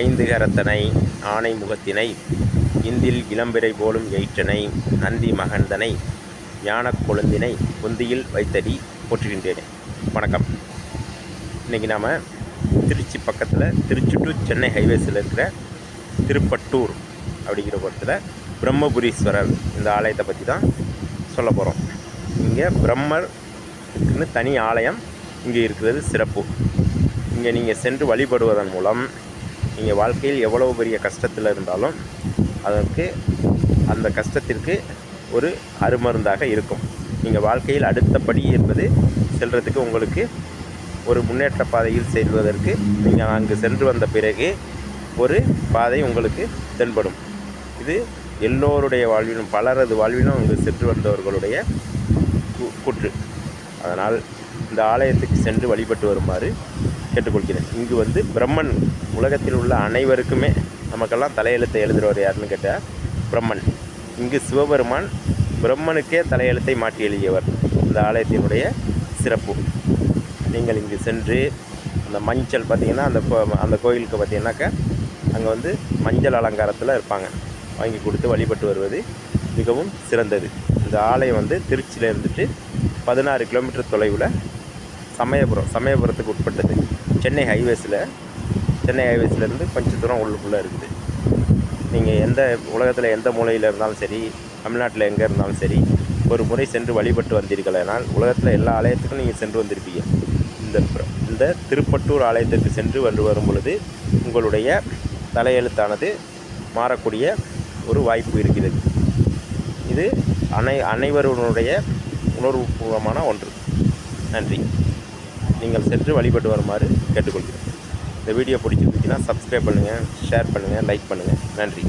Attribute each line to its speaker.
Speaker 1: ஐந்து கரத்தனை ஆனை முகத்தினை இந்தில் இளம்பிறை போலும் எயிற்றனை நந்தி மகந்தனை ஞானக் கொழுந்தினை குந்தியில் வைத்தடி போற்றுகின்றேன். வணக்கம். இன்றைக்கி நாம் திருச்சி பக்கத்தில் திருச்சி டு சென்னை ஹைவேஸில் இருக்கிற திருப்பட்டூர் அப்படிங்கிற இடத்துல பிரம்மபுரீஸ்வரர் இந்த ஆலயத்தை பற்றி தான் சொல்ல போகிறோம் இங்கே பிரம்மருக்குன்னு தனி ஆலயம் இங்கே இருக்கிறது சிறப்பு. இங்கே நீங்கள் சென்று வழிபடுவதன் மூலம் நீங்கள் வாழ்க்கையில் எவ்வளவு பெரிய கஷ்டத்தில் இருந்தாலும் அதற்கு அந்த கஷ்டத்திற்கு ஒரு அருமருந்தாக இருக்கும். நீங்கள் வாழ்க்கையில் அடுத்தபடி என்பது செல்கிறதுக்கு உங்களுக்கு ஒரு முன்னேற்ற பாதையில் செல்வதற்கு நீங்கள் அங்கு சென்று வந்த பிறகு ஒரு பாதை உங்களுக்கு தென்படும். இது எல்லோருடைய வாழ்விலும் பலரது வாழ்விலும் அங்கு சென்று வந்தவர்களுடைய கூ- கூற்று. அதனால் இந்த ஆலயத்துக்கு சென்று வழிபட்டு வருமாறு கேட்டுக்கொள்கிறேன். இங்கு வந்து பிரம்மன் உலகத்தில் உள்ள அனைவருக்குமே நமக்கெல்லாம் தலையெழுத்தை எழுதுகிறவர் யாருன்னு கேட்டால் பிரம்மன். இங்கு சிவபெருமான் பிரம்மனுக்கே தலையெழுத்தை மாற்றி எழுதியவர். இந்த ஆலயத்தினுடைய சிறப்பு. நீங்கள் இங்கு சென்று அந்த மஞ்சள் பார்த்திங்கன்னா அந்த கோ- அந்த கோயிலுக்கு பார்த்தீங்கன்னாக்கா அங்கே வந்து மஞ்சள் அலங்காரத்தில் இருப்பாங்க. வாங்கி கொடுத்து வழிபட்டு வருவது மிகவும் சிறந்தது. இந்த ஆலயம் வந்து திருச்சியில் இருந்துட்டு பதினாறு கிலோமீட்டர் தொலைவில் சமயபுரம் சமயபுரத்துக்கு உட்பட்டது. சென்னை ஹைவேஸில் சென்னை ஹைவேஸ்லேருந்து கொஞ்சம் தூரம் உள்ளுக்குள்ளே இருக்குது. நீங்கள் எந்த உலகத்தில் எந்த மூலையில் இருந்தாலும் சரி தமிழ்நாட்டில் எங்கே இருந்தாலும் சரி ஒரு முறை சென்று வழிபட்டு வந்தீர்களானால் உலகத்தில் எல்லா ஆலயத்துக்கும் நீங்கள் சென்று வந்திருப்பீங்க. இந்த இந்த திருப்பட்டூர் ஆலயத்திற்கு சென்று வந்து வரும் பொழுது உங்களுடைய தலையெழுத்தானது மாறக்கூடிய ஒரு வாய்ப்பு இருக்கிறது. இது அனை அனைவருடைய உணர்வுபூர்வமான ஒன்று. நன்றி. நீங்கள் சென்று வழிபட்டு வருமாறு கேட்டுக்கொள்கிறேன். இந்த வீடியோ பிடிச்சிருந்துச்சுன்னா சப்ஸ்கிரைப் பண்ணுங்கள் ஷேர் பண்ணுங்கள் லைக் பண்ணுங்கள் நன்றி.